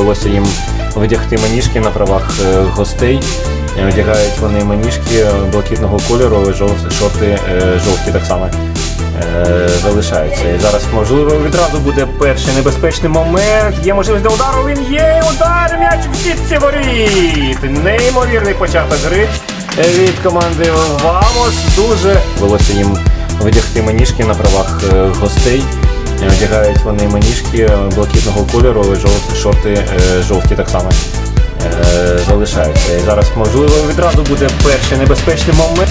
довелося їм вдягти маніжки на правах е, гостей. Е, Одягають вони маніжки блакитного кольору, шорти е, жовті так само е, залишаються. І зараз, можливо, відразу буде перший небезпечний момент. Є можливість для удару. Він є удар. М'яч в сітці воріт. Неймовірний початок гри е, від команди Вамос. Дуже довелося їм вдягти маніжки на правах е, гостей. Е, Одягають вони маніжки блакитного кольору, жов- шорти е, жовті так само е, залишаються. І зараз, можливо, відразу буде перший небезпечний момент.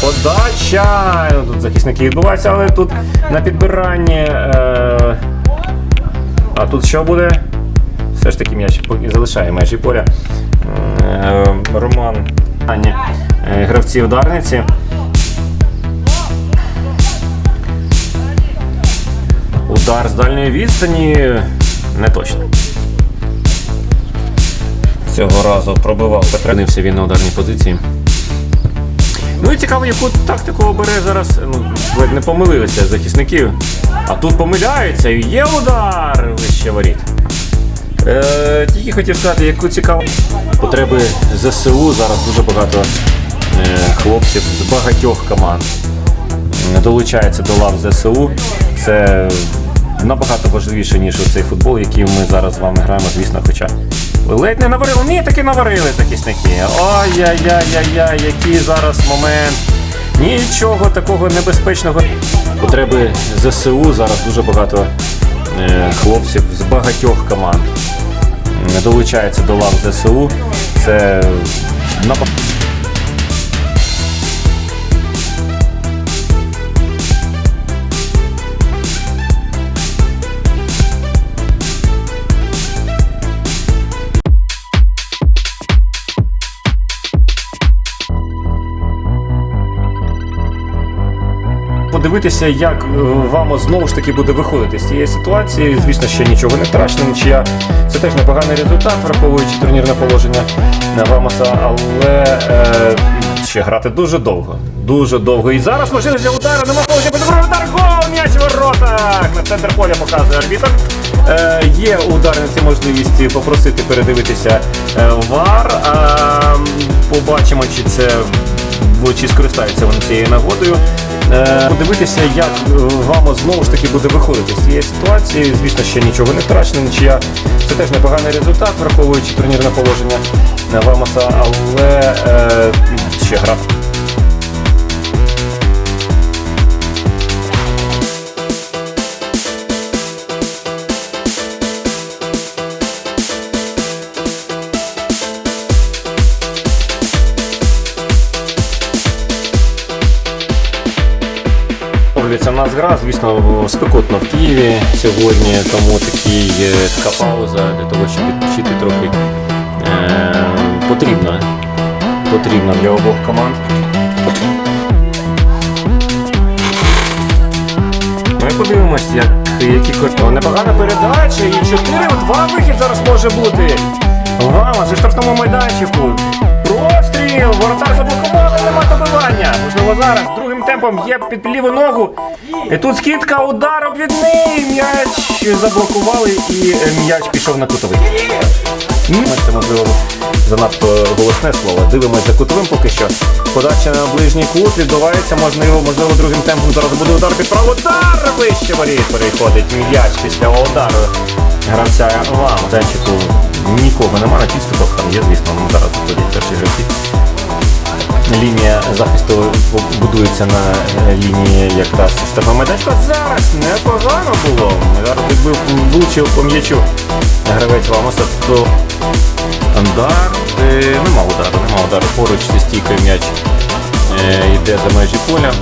Подача. Ну, Тут захисники відбуваються, але тут на підбиранні. Е... А тут що буде? Все ж таки м'яч залишає межі поля. Е, Роман Ані, е, гравці ударниці. Удар з дальньої відстані не точно. Цього разу пробивав Петренився він на ударній позиції. Ну і цікаво, яку тактику обере зараз. Ну, не помилилися захисники. А тут помиляються і є удар вище воріт. Е, тільки хотів сказати, яку цікаву потреби ЗСУ зараз дуже багато е, хлопців з багатьох команд долучається до лав ЗСУ. Це набагато важливіше, ніж цей футбол, який ми зараз з вами граємо, звісно, хоча. Ледь не наварили, ні, таки наварили захисники. Ой-яй-яй-яй-яй, який зараз момент. Нічого такого небезпечного. Потреби ЗСУ зараз дуже багато е, хлопців з багатьох команд не долучається до лав ЗСУ. Це Подивитися, як е, вам знову ж таки буде виходити з цієї ситуації. Звісно, ще нічого не втрачено, нічия. Це теж непоганий результат, враховуючи турнірне положення Вамоса, але е, ще грати дуже довго. Дуже довго. І зараз можливість для удару, нема положення, подобрав удар, гол, м'яч воротах! На центр поля показує арбітр. Е, є у ударниці можливість попросити передивитися е, ВАР. М, побачимо, чи це чи скористаються вони цією нагодою. Е, подивитися, як е, вам знову ж таки буде виходити з цієї ситуації. Звісно, ще нічого не втрачено, нічия. Це теж непоганий результат, враховуючи турнірне положення Вамоса, але е, ще гра. Гра, звісно, спекотно в Києві сьогодні, тому такий, така пауза для того, щоб відпочити трохи е, потрібна. Потрібна для обох команд. Ми подивимось, як, які кор- Непогана передача і 4 2 вихід зараз може бути. Вама зі штрафному майданчику. Простріл! Воротар заблокували, нема добивання. Можливо, зараз другим темпом є під ліву ногу. І тут скидка, удар обвідний. М'яч заблокували і е, м'яч пішов на кутовий. Це можливо занадто голосне слово. Дивимось за кутовим поки що. Подача на ближній кут відбувається, можливо, можливо, другим темпом зараз буде удар під праву. Удар вище воріт переходить м'яч після удару гравця вам. Зайчику нікого нема на підступах, там є, звісно, ну, зараз виходять перші гравці. Лінія захисту будується на е, лінії якраз штрафного майданчика. Зараз непогано було. Зараз якби влучив по м'ячу гравець Вамоса, то удар. Е, нема удару, нема удару. Поруч зі стійкою м'яч е, йде за межі поля.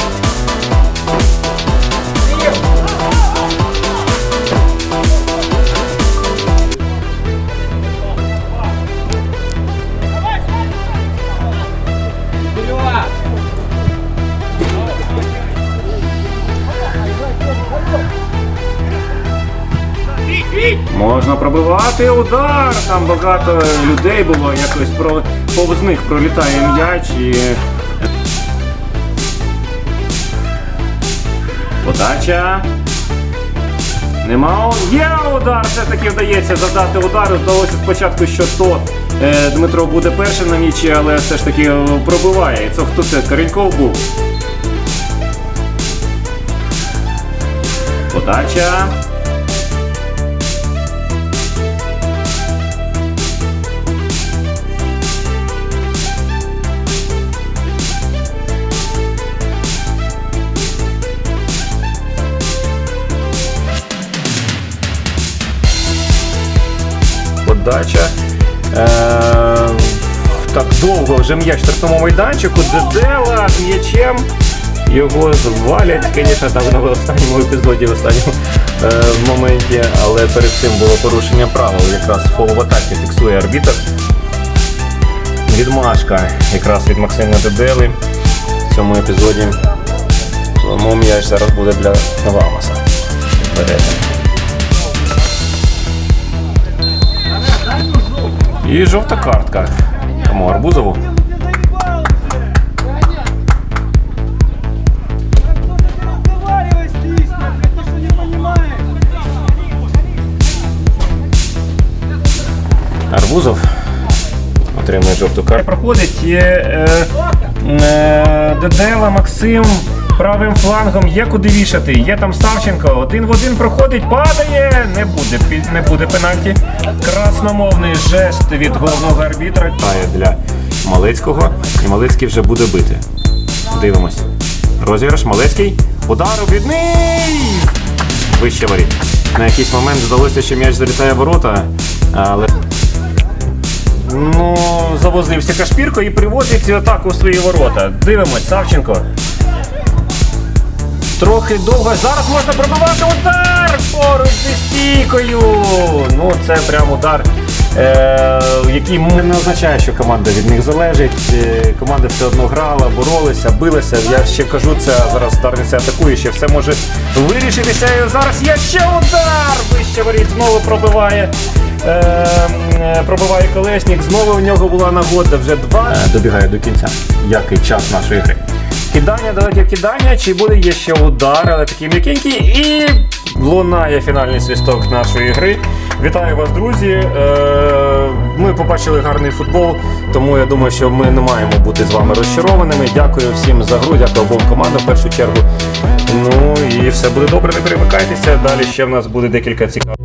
Можна пробивати удар. Там багато людей було, якось про повз них пролітає м'яч і. Подача. Нема. Є удар! Все таки вдається завдати удару. Здалося спочатку, що то е, Дмитро буде першим на м'ячі, але все ж таки е, пробиває. Це хто це? Кореньков був. Подача. Подача. Е, так довго вже м'яч в штрафному майданчику. Дедела з м'ячем. Його звалять, звісно, там на останньому епізоді, в останньому е, моменті, але перед цим було порушення правил. Якраз фол в атаці фіксує арбітр. Відмашка якраз від Максима Дедели в цьому епізоді. Тому м'яч зараз буде для Вамаса. Вперед. І жовта картка. Кому Арбузову? Арбузов отримує жовту картку. Проходить е, е, е, Дедела, Максим правим флангом є куди вішати. Є там Савченко. Один в один проходить, падає. Не буде не буде пенальті. Красномовний жест від головного арбітра. Для Малецького. І Малецький вже буде бити. Дивимось. Розіграш Малецький. Удар обідний! Вище воріт. На якийсь момент здалося, що м'яч залітає в ворота, але Ну, завозився Кашпірко і привозить атаку в свої ворота. Дивимось, Савченко. Трохи довго. Зараз можна пробивати удар поруч зі стійкою. Ну, це прям удар, е- який не означає, що команда від них залежить. Е, Команда все одно грала, боролися, билися. Я ще кажу, це зараз Дарниця атакує, ще все може вирішитися. І зараз є ще удар! Вище воріт знову пробиває. Е, е, пробиває колесник, знову у нього була нагода вже два. Добігає до кінця. Який час нашої гри. Кидання, далеке кидання, чи буде є ще удар, але такий м'якенький. І лунає фінальний свісток нашої гри. Вітаю вас, друзі. Е, Ми побачили гарний футбол, тому я думаю, що ми не маємо бути з вами розчарованими. Дякую всім за гру, дякую обом командам в першу чергу. Ну і все буде добре, не перемикайтеся. Далі ще в нас буде декілька цікавих.